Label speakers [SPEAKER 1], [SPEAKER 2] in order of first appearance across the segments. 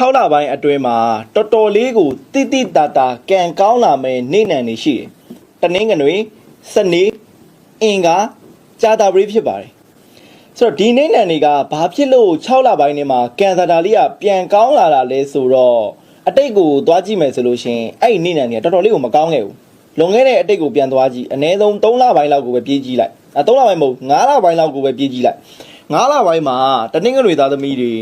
[SPEAKER 1] 6လပိုင်းအတွင်းမှာတော်တော်လေးကိုတိတိတတာကံကောင်းလာမဲ့နေနံနေရှိတယ်။တနင်္ဂနွေစနေအင်္ဂါကြာတာပရိဖြစ်ပါတယ်။ဆိုတော့ဒီနေနံတွေကဘာဖြစ်လို့6လပိုင်းထဲမှာကံသတာလေးကပြန်ကောင်းလာတာလဲဆိုတော့အတိတ်ကိုသွားကြည့်မယ်ဆိုလို့ရှရင်အဲ့ဒီနေနံတွေကတော်တော်လေးကိုမကောင်းခဲ့ဘူး။လွန်ခဲ့တဲ့အတိတ်ကိုပြန်သွားကြည့်အနည်းဆုံး3လပိုင်းလောက်ကိုပဲပြေးကြည့်လိုက်။အဲ3လပိုင်းမဟုတ်9လပိုင်းလောက်ကိုပဲပြေးကြည့်လိုက်။9လပိုင်းမှာတနင်္ဂနွေသားသမီးတွေ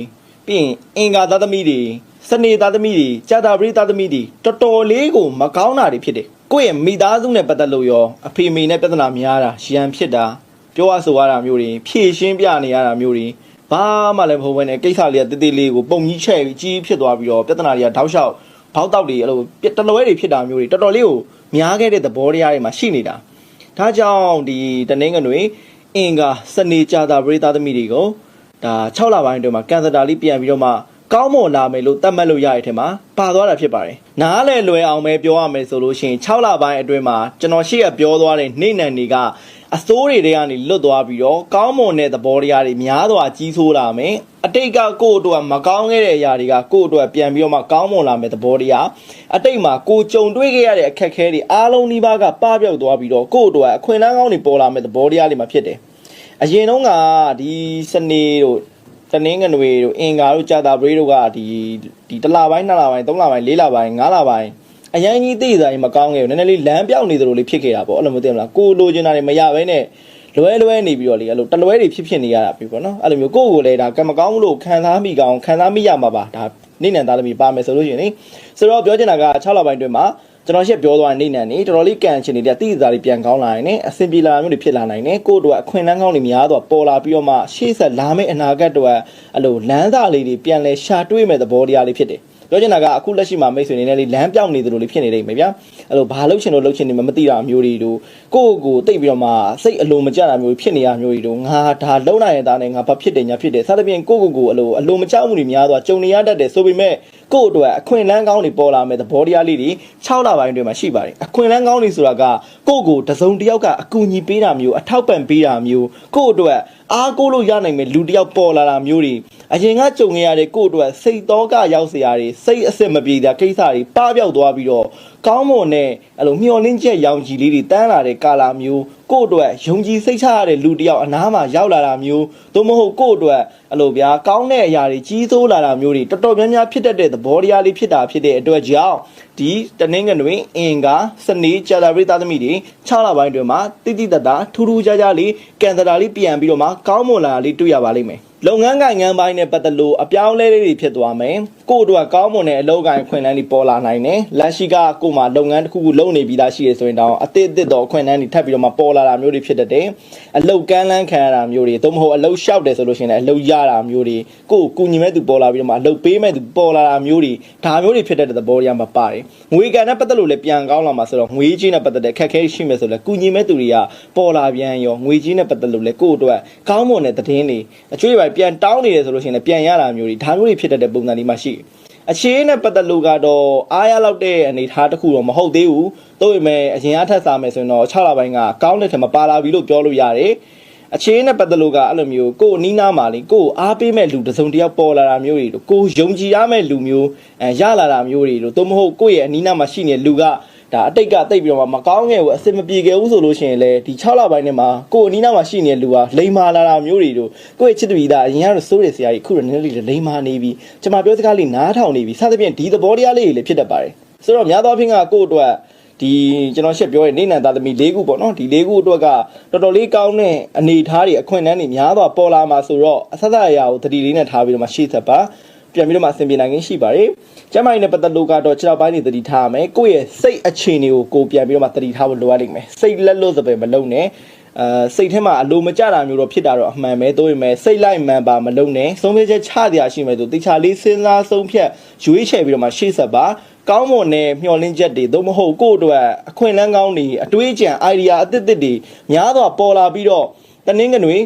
[SPEAKER 1] ပြီးရင်အင်္ဂါသားသမီးတွေစနေသားသမီးတွေကြာတာပရိသားသမီးတွေတော်တော်လေးကိုမကောင်းတာတွေဖြစ်တယ်ကိုယ့်ရဲ့မိသားစုနဲ့ပတ်သက်လို့ရောအဖေမေနဲ့ပြဿနာများတာရန်ဖြစ်တာပြောရဆိုရတာမျိုးတွေဖြည့်ရှင်းပြနေရတာမျိုးတွေဘာမှလည်းမဟုတ်ဘဲနဲ့ကိစ္စလေးကတည်တည်လေးကိုပုံကြီးချဲ့ပြီးကြီးဖြစ်သွားပြီးတော့ပြဿနာတွေကတောက်လျှောက်ဘောက်တောက်တွေအဲ့လိုတလွဲတွေဖြစ်တာမျိုးတွေတော်တော်လေးကိုများခဲ့တဲ့သဘောတရားတွေမှာရှိနေတာဒါကြောင့်ဒီတနင်္ဂနွေအင်္ဂါစနေကြာတာပရိသားသမီးတွေကို ဒါ6လပိုင်းအတွင်းမှာကန်စတာလေးပြန်ပြီးတော့မှကောင်းမွန်လာမယ်လို့သတ်မှတ်လို့ရတဲ့ထဲမှာပါသွားတာဖြစ်ပါတယ်။နားလဲလွယ်အောင်ပဲပြောရမယ်ဆိုလို့ရှိရင်6လပိုင်းအတွင်းမှာကျွန်တော်ရှေ့ကပြောသွားတဲ့နေနံတွေကအစိုးတွေတွေကနေလွတ်သွားပြီးတော့ကောင်းမွန်တဲ့သဘောတရားတွေများစွာကြီးဆိုးလာမယ်။အတိတ်ကကိုယ့်အတွက်မကောင်းခဲ့တဲ့အရာတွေကကိုယ့်အတွက်ပြန်ပြီးတော့မှကောင်းမွန်လာမယ်သဘောတရားအတိတ်မှာကိုကြုံတွေ့ခဲ့ရတဲ့အခက်အခဲတွေအားလုံးဒီပါးကပပျောက်သွားပြီးတော့ကိုယ့်အတွက်အခွင့်အလမ်းကောင်းတွေပေါ်လာမယ်သဘောတရားတွေမှာဖြစ်တယ်။ အရင်တုန်းကဒီစနေတို့တနင်္ဂနွေတို့အင်္ဂါတို့ကြာတာပရိတို့ကဒီဒီတစ်လပိုင်းနှစ်လပိုင်းသုံးလပိုင်းလေးလပိုင်းငါးလပိုင်းအရင်ကြီးသိစားရင်မကောင်းခဲ့ဘူးနည်းနည်းလေးလမ်းပြောင်းနေသလိုလေးဖြစ်ခဲ့တာပေါ့အဲ့လိုမျိုးသိမလားကိုလိုချင်တာတွေမရဘဲနဲ့လွဲလွဲနေပြီးတော့လေအဲ့လိုတလွဲတွေဖြစ်ဖြစ်နေရတာပြီပေါ့နော်အဲ့လိုမျိုးကိုယ့်ကိုယ်လည်းဒါကံမကောင်းလို့ခံစားမိကောင်းခံစားမိရမှာပါဒါနေနံသားသမီးပါမယ်ဆိုလို့ရှိရင်လေဆိုတော့ပြောချင်တာက6လပိုင်းတွင်မှာ ကျွန်တော်ရှက်ပြောသွားတဲ့နေနံနေတော်တော်လေးကံချင်နေတဲ့တိကျသားတွေပြန်ကောင်းလာရင်လည်းအဆင်ပြေလာမျိုးတွေဖြစ်လာနိုင်တယ်ကိုယ့်အတွက်အခွင့်အလမ်းကောင်းတွေများတော့ပေါ်လာပြီးတော့မှရှေ့ဆက်လာမယ့်အနာဂတ်တော့အဲ့လိုလမ်းစာလေးတွေပြန်လဲရှာတွေးမဲ့သဘောတရားလေးဖြစ်တယ်ပြောချင်တာကအခုလက်ရှိမှာမိတ်ဆွေနေနဲ့လေးလမ်းပြောင်းနေသလိုလေးဖြစ်နေတယ်မယ်ဗျာအဲ့လိုဘာလုပ်ချင်လို့လုပ်ချင်နေမှမသိတာမျိုးတွေတို့ကိုယ့်ကိုယ်တိတ်ပြီးတော့မှစိတ်အလိုမကျတာမျိုးဖြစ်နေရမျိုးတွေတို့ငါဒါလုံနိုင်ရတာနဲ့ငါဘာဖြစ်တယ်ညာဖြစ်တယ်စသဖြင့်ကိုယ့်ကိုယ်ကိုအလိုအလိုမကျမှုတွေများသွားကြုံနေရတတ်တယ်ဆိုပေမဲ့ ကို့အတွက်အခွင့်အလမ်းကောင်းတွေပေါ်လာမဲ့သဘောတရားလေးတွေ6လပိုင်းတွေမှာရှိပါတယ်အခွင့်အလမ်းကောင်းတွေဆိုတာကကို့ကိုတစုံတစ်ယောက်ကအကူအညီပေးတာမျိုးအထောက်ပံ့ပေးတာမျိုးကို့အတွက်အားကိုးလို့ရနိုင်မဲ့လူတစ်ယောက်ပေါ်လာတာမျိုးတွေအရင်ကကြုံခဲ့ရတဲ့ကို့အတွက်စိတ်တော့ကရောက်စရာတွေစိတ်အစစ်မပြေတာကိစ္စတွေပပျောက်သွားပြီးတော့ကောင်းမွန်တဲ့အဲ့လိုမျောလင်းချက်ရောင်ကြီးလေးတွေတန်းလာတဲ့ကာလာမျိုးကို့အတွက်ယုံကြည်စိတ်ချရတဲ့လူတစ်ယောက်အနားမှာရောက်လာတာမျိုးသို့မဟုတ်ကို့အတွက်အဲ့လိုဗျာကောင်းတဲ့အရာတွေကြီးစိုးလာတာမျိုးတွေတော်တော်များများဖြစ်တတ်တဲ့သဘောတရားလေးဖြစ်တာဖြစ်တဲ့အတွက်ကြောင့်ဒီတနင်္ဂနွေအင်္ဂါစနေကြာတာပရိသတ်သမီးတွေ6လပိုင်းတွင်မှာတိတိတတ်တာထူးထူးခြားခြားလေးကန်တရာလေးပြန်ပြီးတော့မှကောင်းမွန်လာတာလေးတွေ့ရပါလိမ့်မယ်လုပ်ငန်းကိုင်ငန်းပိုင်းနဲ့ပတ်သက်လို့အပြောင်းအလဲလေးတွေဖြစ်သွားမယ်ကို့အတွက်ကောင်းမွန်တဲ့အလုပ်ကိုင်ခွင့်လန်းတွေပေါ်လာနိုင်တယ်လက်ရှိကကို့မှာလုပ်ငန်းတစ်ခုခုလုပ်နေပြီးသားရှိရဆိုရင်တောင်အသစ်အသစ်တော့ခွင့်လန်းတွေထပ်ပြီးတော့မှပေါ်လာတာမျိုးတွေဖြစ်တတ်တယ်အလုပ်ကမ်းလန်းခံရတာမျိုးတွေသို့မဟုတ်အလုပ်လျှောက်တယ်ဆိုလို့ရှိရင်လည်းအလုပ်ရတာမျိုးတွေကို့ကိုကူညီမဲ့သူပေါ်လာပြီးတော့မှအလုပ်ပေးမဲ့သူပေါ်လာတာမျိုးတွေဒါမျိုးတွေဖြစ်တတ်တဲ့သဘောတရားမှာပါတယ်ငွေကန်နဲ့ပတ်သက်လို့လည်းပြန်ကောင်းလာမှာဆိုတော့ငွေကြီးနဲ့ပတ်သက်တဲ့ခက်ခဲရှိမယ်ဆိုလည်းကူညီမဲ့သူတွေကပေါ်လာပြန်ရောငွေကြီးနဲ့ပတ်သက်လို့လည်းကို့အတွက်ကောင်းမွန်တဲ့သတင်းတွေအကျွေးပိုင်းပြန်တောင်းနေတယ်ဆိုလို့ရှိရင်လည်းပြန်ရတာမျိုးတွေဒါမျိုးတွေဖြစ်တတ်တဲ့ပုံစံတွေမှာရှိတယ်အခြေနဲ့ပတ်သက်လို့ကတော့အားရလောက်တဲ့အနေအထားတစ်ခုတော့မဟုတ်သေးဘူး။သို့ပေမဲ့အရင်အထက်စားမယ်ဆိုရင်တော့6လပိုင်းကကောင်းတဲ့ထက်မပါလာပြီလို့ပြောလို့ရတယ်။ အခြေနဲ့ပတ်သက်လို့ကအဲ့လိုမျိုးကိုယ်နီးနားမှာလေကိုယ်အားပေးမဲ့လူတစ်စုံတစ်ယောက်ပေါ်လာတာမျိုးတွေတို့ကိုယ်ယုံကြည်ရမဲ့လူမျိုးအဲရလာတာမျိုးတွေတို့သို့မဟုတ်ကိုယ့်ရဲ့အနီးနားမှာရှိနေတဲ့လူကဒါအတိတ်ကတိတ်ပြီးတော့မကောင်းခဲ့ဘူးအစင်မပြေခဲ့ဘူးဆိုလို့ရှိရင်လေဒီ6လပိုင်းထဲမှာကိုယ်အနီးနားမှာရှိနေတဲ့လူကလိမ်မာလာတာမျိုးတွေတို့ကိုယ့်ရဲ့ချစ်သူကြီးသားအရင်ကတော့စိုးရဆရာကြီးအခုတော့နည်းနည်းလေးလိမ်မာနေပြီကျွန်မပြောစကားလေးနားထောင်နေပြီစသဖြင့်ဒီသဘောတရားလေးတွေလည်းဖြစ်တတ်ပါတယ်ဆိုတော့များသောအားဖြင့်ကကိုယ့်အတွက် ဒီကျွန်တော်ရှက်ပြောရဲ့နေနံသားသမီး၄ခုပေါ့နော်ဒီ၄ခုအတွက်ကတော်တော်လေးကောင်းတဲ့အနေအထားတွေအခွင့်အလမ်းတွေများစွာပေါ်လာမှာဆိုတော့အဆက်အရာကိုတတိလေးနဲ့ထားပြီးတော့မှရှေ့ဆက်ပါပြန်ပြီးတော့မှအဆင်ပြေနိုင်ခြင်းရှိပါတယ်။ကျမ်းမာရေးနဲ့ပတ်သက်လို့ကတော့ခြေထောက်ပိုင်းတွေတတိထားရမယ်။ကိုယ့်ရဲ့စိတ်အခြေအနေကိုကိုပြန်ပြီးတော့မှတတိထားဖို့လိုအပ်လိမ့်မယ်။စိတ်လက်လွတ်စပယ်မလုံးနဲ့ အဲစိတ်ထဲမှာအလိုမကျတာမျိုးတော့ဖြစ်တာတော့အမှန်ပဲတို့ပေမဲ့စိတ်လိုက်မှန်ပါမလုံးနဲ့ဆုံးဖြတ်ချက်ချတရားရှိမယ်ဆိုတေချာလေးစဉ်းစားဆုံးဖြတ်ရွေးချယ်ပြီးတော့မှရှေ့ဆက်ပါကောင်းမွန်တဲ့မျှော်လင့်ချက်တွေသို့မဟုတ်ကိုယ့်အတွက်အခွင့်အလမ်းကောင်းတွေအတွေးအကြံ idea အသစ်သစ်တွေများစွာပေါ်လာပြီးတော့တနင်္ဂနွေ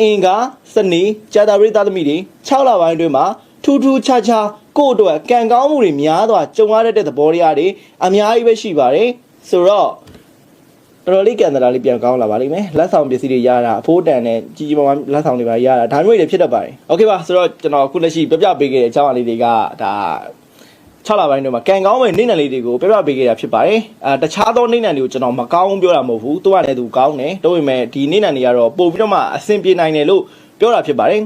[SPEAKER 1] အင်္ဂါစနေကြာတာပရိသတ်သမီးတွေ6လပိုင်းအတွင်းမှာထူးထူးခြားခြားကိုယ့်အတွက်ကံကောင်းမှုတွေများစွာကြုံရတဲ့သဘောတရားတွေအများကြီးပဲရှိပါတယ်ဆိုတော့ပ တော်တော်လေးကန်တာလေးပြန်ကောင်းလာပါလိမ့်မယ်လက်ဆောင်ပစ္စည်းတွေရတာအဖိုးတန်နဲ့ကြီးကြီးမားမားလက်ဆောင်တွေပါရတာဒါမျိုးတွေဖြစ်တတ်ပါတယ်โอเคပါဆိုတော့ကျွန်တော်အခုလက်ရှိပြပြပေးခဲ့တဲ့အကြောင်းအရာလေးတွေကဒါ6လပိုင်းတွေမှာကန်ကောင်းမဲ့နေနံလေးတွေကိုပြပြပေးခဲ့တာဖြစ်ပါတယ်အဲတခြားသောနေနံတွေကိုကျွန်တော်မကောင်းပြောတာမဟုတ်ဘူးသူကလည်းသူကောင်းတယ်တို့ပေမဲ့ဒီနေနံတွေကတော့ပို့ပြီးတော့မှအဆင်ပြေနိုင်တယ်လို့ပြောတာဖြစ်ပါတယ်